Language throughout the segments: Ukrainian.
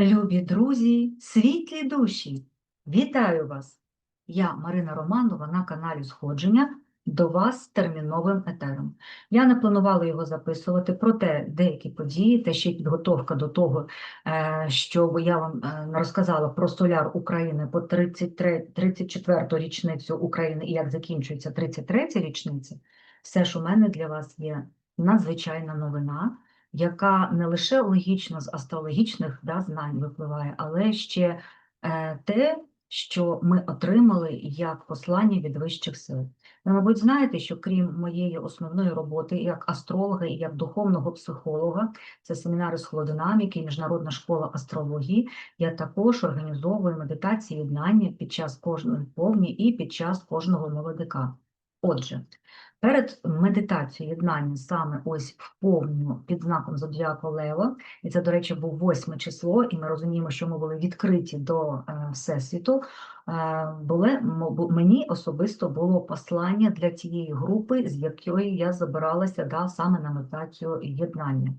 Любі друзі, світлі душі! Вітаю вас! Я Марина Романова на каналі Сходження до вас з терміновим етером. Я не планувала його записувати, проте деякі події, та ще й підготовка до того, е, що я вам е, розказала про соляр України по 33, 34-ту річницю України і як закінчується 33-я річниця, все ж у мене для вас є надзвичайна новина яка не лише логічно з астрологічних да, знань випливає, але ще е, те, що ми отримали як послання від вищих сил. Ви, мабуть, знаєте, що крім моєї основної роботи як астролога і як духовного психолога, це семінари з холодинаміки, Міжнародна школа астрології, я також організовую медитації єднання під час кожної повні і під час кожного молодика. Отже, Перед медитацією єднання саме ось в повню під знаком Зодіаку Лева, і це, до речі, був восьме число, і ми розуміємо, що ми були відкриті до е, Всесвіту. Е, були, мені особисто було послання для цієї групи, з якої я забиралася да, саме на медитацію єднання.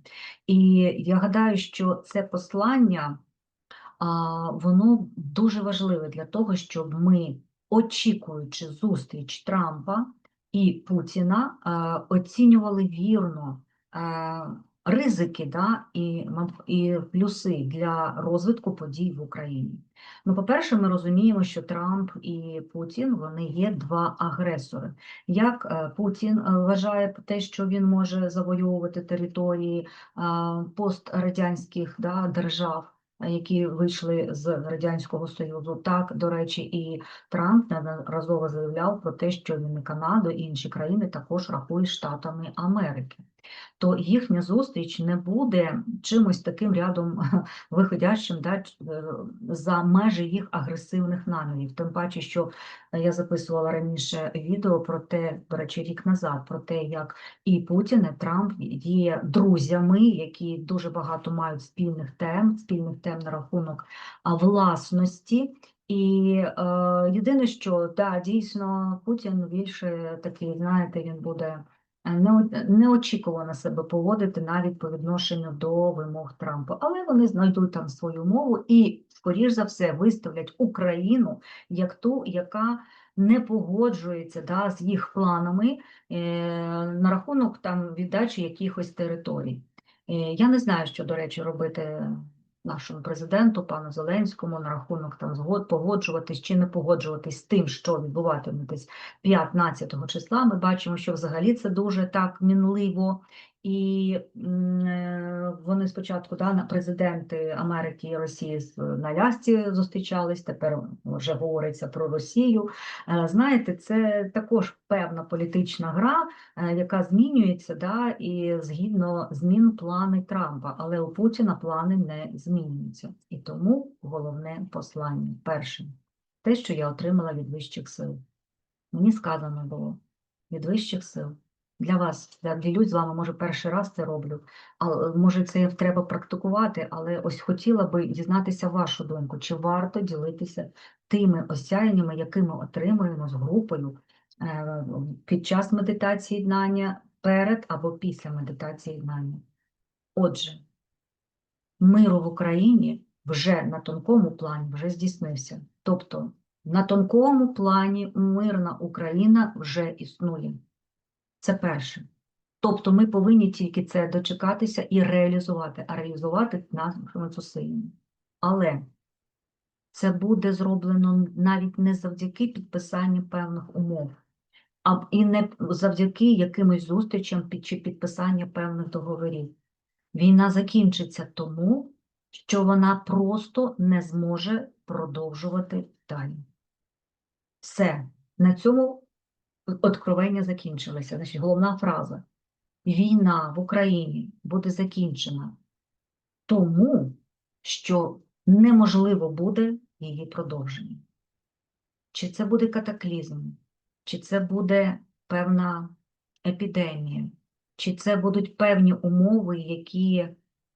І я гадаю, що це послання воно дуже важливе для того, щоб ми, очікуючи зустріч Трампа і Путіна е, оцінювали вірно е, ризики да, і, і плюси для розвитку подій в Україні. Ну, по-перше, ми розуміємо, що Трамп і Путін вони є два агресори. Як е, Путін вважає те, що він може завоювати території пострадянських да, держав які вийшли з Радянського Союзу. Так, до речі, і Трамп неодноразово заявляв про те, що він і Канаду і інші країни також рахують Штатами Америки то їхня зустріч не буде чимось таким рядом виходящим да, е, за межі їх агресивних намірів. Тим паче, що я записувала раніше відео про те, до речі, рік назад, про те, як і Путін, і Трамп є друзями, які дуже багато мають спільних тем, спільних тем на рахунок власності. І е, єдине, що да, дійсно Путін більше такий, знаєте, він буде неочікувано себе поводити навіть по відношенню до вимог Трампа, але вони знайдуть там свою мову і, скоріш за все, виставлять Україну як ту, яка не погоджується да, з їх планами е, на рахунок там віддачі якихось територій. Е, я не знаю, що, до речі, робити нашому президенту, пану Зеленському, на рахунок там згод погоджуватись чи не погоджуватись з тим, що відбуватиметься 15 числа. Ми бачимо, що взагалі це дуже так мінливо і е, вони спочатку да, президенти Америки і Росії на лясці зустрічались, тепер вже говориться про Росію. Е, знаєте, це також певна політична гра, е, яка змінюється, да, і згідно змін плани Трампа, але у Путіна плани не змінюються. І тому головне послання перше, те, що я отримала від вищих сил. Мені сказано було від вищих сил для вас. Я ділюсь з вами, може, перший раз це роблю, а може, це треба практикувати, але ось хотіла би дізнатися вашу думку, чи варто ділитися тими осяяннями, які ми отримуємо з групою е, під час медитації єднання, перед або після медитації єднання. Отже, миру в Україні вже на тонкому плані вже здійснився. Тобто на тонкому плані мирна Україна вже існує. Це перше. Тобто ми повинні тільки це дочекатися і реалізувати, а реалізувати нашими зусиллями. Але це буде зроблено навіть не завдяки підписанню певних умов, а і не завдяки якимось зустрічам чи підписанню певних договорів. Війна закінчиться тому, що вона просто не зможе продовжувати далі. Все. На цьому откровення закінчилися. Значить, головна фраза: війна в Україні буде закінчена тому, що неможливо буде її продовження. Чи це буде катаклізм, чи це буде певна епідемія, чи це будуть певні умови, які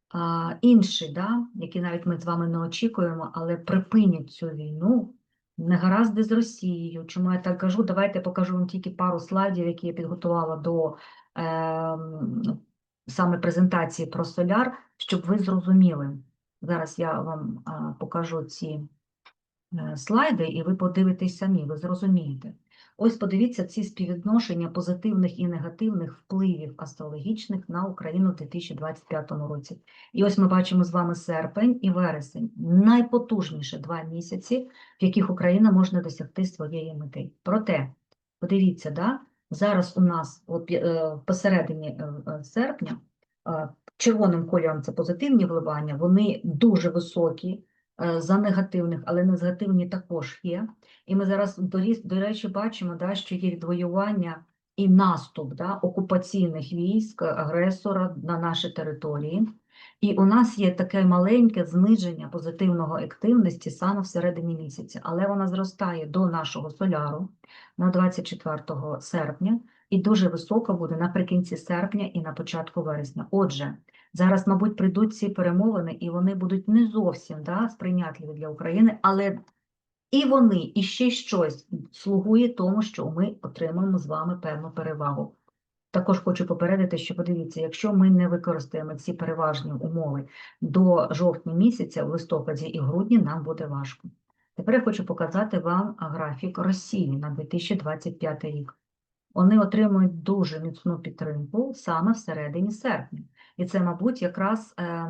а, інші, да, які навіть ми з вами не очікуємо, але припинять цю війну негаразди з Росією. Чому я так кажу? Давайте покажу вам тільки пару слайдів, які я підготувала до е, саме презентації про соляр, щоб ви зрозуміли. Зараз я вам а, покажу ці е, слайди, і ви подивитесь самі, ви зрозумієте. Ось подивіться ці співвідношення позитивних і негативних впливів астрологічних на Україну в 2025 році. І ось ми бачимо з вами серпень і вересень найпотужніше два місяці, в яких Україна може досягти своєї мети. Проте, подивіться, да, зараз у нас от, е, посередині е, е, серпня червоним кольором це позитивні вливання, вони дуже високі за негативних, але негативні також є. І ми зараз, до, речі, бачимо, да, що є відвоювання і наступ да, окупаційних військ е, агресора на наші території. І у нас є таке маленьке зниження позитивного активності саме всередині місяця, але вона зростає до нашого соляру на 24 серпня і дуже висока буде наприкінці серпня і на початку вересня. Отже, зараз, мабуть, прийдуть ці перемовини, і вони будуть не зовсім да, сприйнятливі для України, але і вони, і ще щось слугує тому, що ми отримаємо з вами певну перевагу. Також хочу попередити, що подивіться, якщо ми не використаємо ці переважні умови до жовтня місяця, в листопаді і грудні, нам буде важко. Тепер я хочу показати вам графік Росії на 2025 рік. Вони отримують дуже міцну підтримку саме всередині серпня. І це, мабуть, якраз е,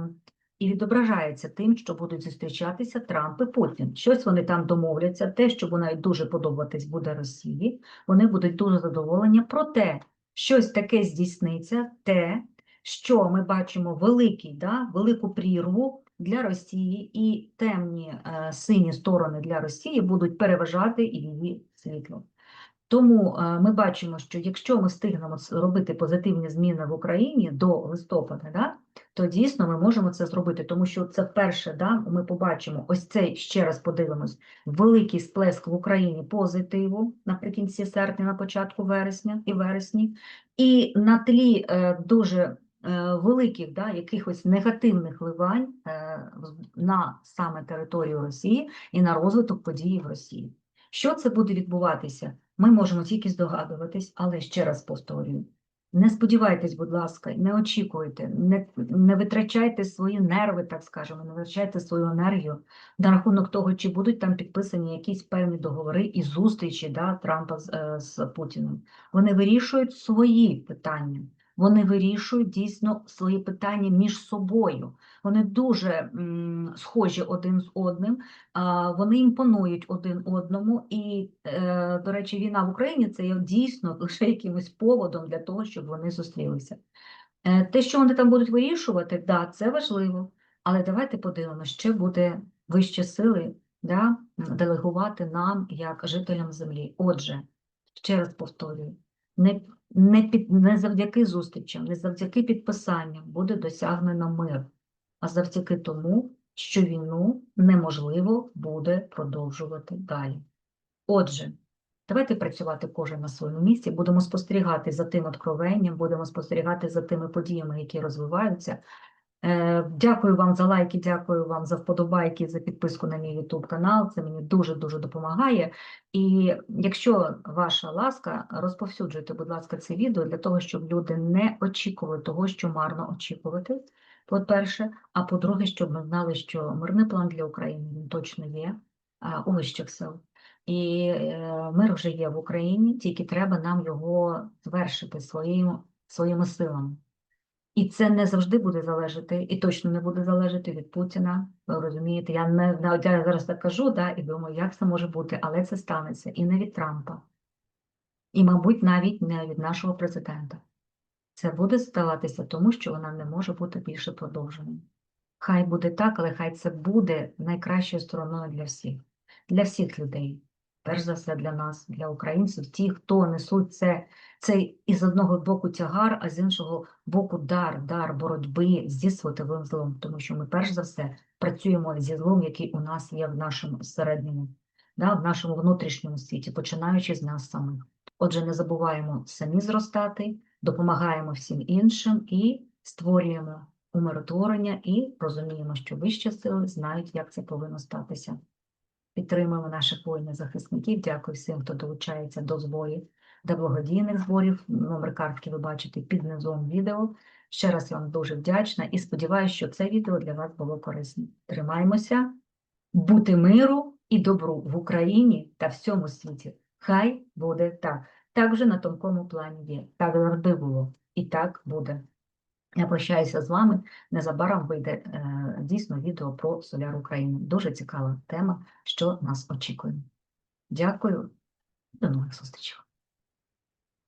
і відображається тим, що будуть зустрічатися Трамп і Путін. Щось вони там домовляться, те, що навіть дуже подобатись буде Росії, вони будуть дуже задоволені. Проте щось таке здійсниться, те, що ми бачимо великий, да, велику прірву для Росії, і темні е, сині сторони для Росії будуть переважати і її світло. Тому е, ми бачимо, що якщо ми встигнемо с- робити позитивні зміни в Україні до листопада, да, то дійсно ми можемо це зробити, тому що це вперше да, ми побачимо ось цей ще раз подивимось великий сплеск в Україні позитиву наприкінці серпня, на початку вересня і вересні, і на тлі е, дуже е, великих да, якихось негативних вливань в- на саме територію Росії і на розвиток подій в Росії. Що це буде відбуватися? Ми можемо тільки здогадуватись, але ще раз повторюю. Не сподівайтесь, будь ласка, не очікуйте, не, не витрачайте свої нерви, так скажемо, не витрачайте свою енергію на рахунок того, чи будуть там підписані якісь певні договори і зустрічі да, Трампа з, е, з Путіним. Вони вирішують свої питання. Вони вирішують дійсно свої питання між собою. Вони дуже схожі один з одним, вони імпонують один одному. І, е, до речі, війна в Україні це є дійсно лише якимось поводом для того, щоб вони зустрілися. Е, Те, що вони там будуть вирішувати, да, це важливо, але давайте подивимося, ще буде вищі сили да, делегувати нам як жителям землі. Отже, ще раз повторюю, не, не, під, не завдяки зустрічам, не завдяки підписанням буде досягнено мир, а завдяки тому, що війну неможливо буде продовжувати далі. Отже, давайте працювати кожен на своєму місці, будемо спостерігати за тим откровенням, будемо спостерігати за тими подіями, які розвиваються. Е, Дякую вам за лайки, дякую вам за вподобайки, за підписку на мій YouTube канал. Це мені дуже-дуже допомагає. І якщо ваша ласка, розповсюджуйте, будь ласка, це відео для того, щоб люди не очікували того, що марно очікувати. По-перше, а по-друге, щоб ми знали, що мирний план для України він точно є а, у вищих сил. І е, мир вже є в Україні, тільки треба нам його звершити своїм, своїми силами. І це не завжди буде залежати, і точно не буде залежати від Путіна. Ви розумієте, я не я зараз так кажу, да, і думаю, як це може бути, але це станеться і не від Трампа, і, мабуть, навіть не від нашого президента. Це буде ставатися тому, що вона не може бути більше продовженою. Хай буде так, але хай це буде найкращою стороною для всіх, для всіх людей. Перш за все для нас, для українців, ті, хто несуть це, цей із одного боку тягар, а з іншого боку дар, дар боротьби зі світовим злом, тому що ми перш за все працюємо зі злом, який у нас є в нашому середньому, да, в нашому внутрішньому світі, починаючи з нас самих. Отже, не забуваємо самі зростати, допомагаємо всім іншим і створюємо умиротворення і розуміємо, що вищі сили знають, як це повинно статися. Підтримуємо наших воїнів захисників. Дякую всім, хто долучається до зборів, для благодійних зборів. Номер картки ви бачите під низом відео. Ще раз я вам дуже вдячна і сподіваюся, що це відео для вас було корисне. Тримаймося, бути миру і добру в Україні та всьому світі. Хай буде так. Так вже на тонкому плані є. Так завжди було. І так буде. Я прощаюся з вами. Незабаром вийде е, дійсно відео про Соляр України. Дуже цікава тема, що нас очікує. Дякую. До нових зустрічей.